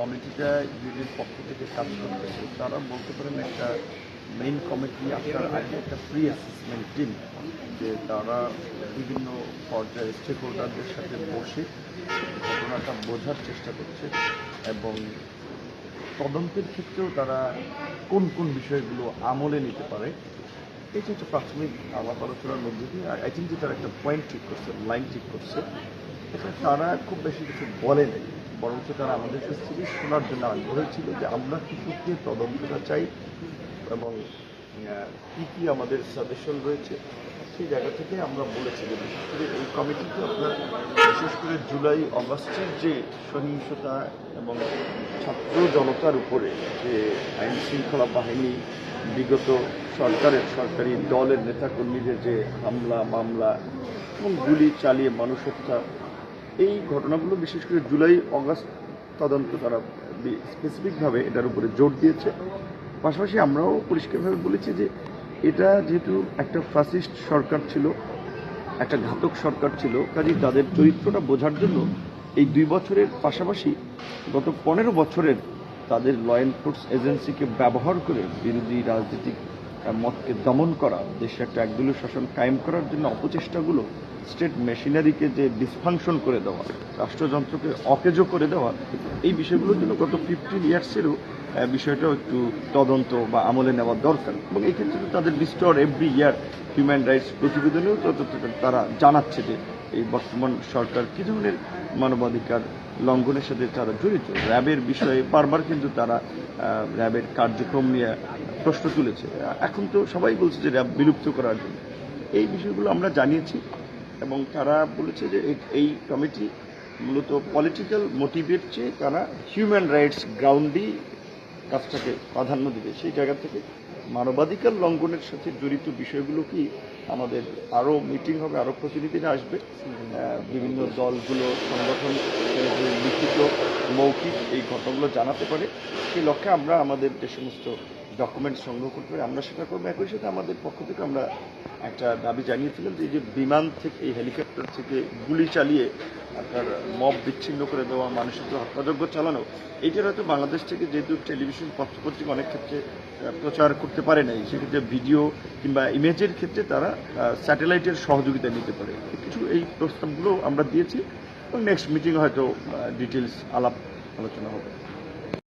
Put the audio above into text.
কমিটিটা ইউনিটের পক্ষ থেকে কাজ করতেছে, তারা বলতে পারেন একটা মেইন কমিটি আসার আগে একটা প্রি অ্যাসেসমেন্ট টিম যে তারা বিভিন্ন পর্যায়ে স্টেক হোল্ডারদের সাথে বসে ঘটনাটা বোঝার চেষ্টা করছে এবং তদন্তের ক্ষেত্রেও তারা কোন কোন বিষয়গুলো আমলে নিতে পারে এটা হচ্ছে প্রাথমিক আলাপ আলোচনার মধ্যে দিয়ে আই থিঙ্ক যে তারা একটা পয়েন্ট ঠিক করছে লাইন ঠিক করছে, এটা তারা খুব বেশি কিছু বলে নাই। বরঞ্চ তারা আমাদের কাছ থেকে শোনার জন্য আগ্রহী ছিল যে আমরা কি করতে তদন্তটা চাই এবং কি কি আমাদের সাজেশন রয়েছে, সেই জায়গা থেকে আমরা বলেছি যে বিশেষ করে এই কমিটিতে আপনার, বিশেষ করে জুলাই অগস্টের যে সহিংসতা এবং ছাত্র জনতার উপরে যে আইন শৃঙ্খলা বাহিনী, বিগত সরকারের সরকারি দলের নেতাকর্মীদের যে হামলা, মামলা এবং গুলি চালিয়ে মানুষ হত্যা এই ঘটনাগুলো বিশেষ করে জুলাই, অগাস্ট তদন্ত তারা স্পেসিফিকভাবে এটার উপরে জোর দিয়েছে। পাশাপাশি আমরাও পরিষ্কারভাবে বলেছি যে এটা যেহেতু একটা ফাসিস্ট সরকার ছিল, একটা ঘাতক সরকার ছিল, কাজেই তাদের চরিত্রটা বোঝার জন্য এই দুই বছরের পাশাপাশি গত পনেরো বছরের তাদের ল এনফোর্স এজেন্সিকে ব্যবহার করে বিরোধী রাজনৈতিক মতকে দমন করা, দেশে একটা একদলীয় শাসন কায়েম করার জন্য অপচেষ্টাগুলো স্টেট মেশিনারিকে যে ডিসফাংশন করে দেওয়া, রাষ্ট্রযন্ত্রকে অকেজো করে দেওয়া, এই বিষয়গুলোর জন্য গত ফিফটিন ইয়ার্সেরও বিষয়টাও একটু তদন্ত বা আমলে নেওয়া দরকার এবং এই ক্ষেত্রে তাদের restore every year human rights প্রতিবেদনেও তারা জানাচ্ছে যে এই বর্তমান সরকার কী ধরনের মানবাধিকার লঙ্ঘনের সাথে তারা জড়িত। র্যাবের বিষয়ে বারবার কিন্তু তারা র্যাবের কার্যক্রম নিয়ে প্রশ্ন তুলেছে। এখন তো সবাই বলছে যে র্যাব বিলুপ্ত করার জন্য। এই বিষয়গুলো আমরা জানিয়েছি এবং তারা বলেছে যে এই- কমিটি মূলত পলিটিক্যাল মোটিভের চেয়ে তারা হিউম্যান রাইটস গ্রাউন্ডেই কাজটাকে প্রাধান্য দিবে। সেই জায়গা থেকে মানবাধিকার লঙ্ঘনের সাথে জড়িত বিষয়গুলো কি আমাদের আরও মিটিং হবে, আরও প্রতিনিধিরা আসবে। বিভিন্ন দলগুলো, সংগঠন লিখিত, মৌখিক এই ঘটনাগুলো জানাতে পারে। সেই লক্ষ্যে আমরা আমাদের যে সমস্ত ডকুমেন্ট সংগ্রহ করতে পারি, আমরা সেটা করব। একই সাথে আমাদের পক্ষ থেকে আমরা একটা দাবি জানিয়েছিলাম যে এই যে বিমান থেকে, এই হেলিকপ্টার থেকে গুলি চালিয়ে আপনার মব বিচ্ছিন্ন করে দেওয়া, মানুষের হত্যাযজ্ঞ চালানো, এইটার হয়তো বাংলাদেশ থেকে যেহেতু টেলিভিশন পত্রপত্রিকা অনেক ক্ষেত্রে প্রচার করতে পারে নাই, সেক্ষেত্রে ভিডিও কিংবা ইমেজের ক্ষেত্রে তারা স্যাটেলাইটের সহযোগিতা নিতে পারে। কিছু এই প্রস্তাবগুলো আমরা দিয়েছি এবং নেক্সট মিটিং হয়তো ডিটেলস আলাপ আলোচনা হবে।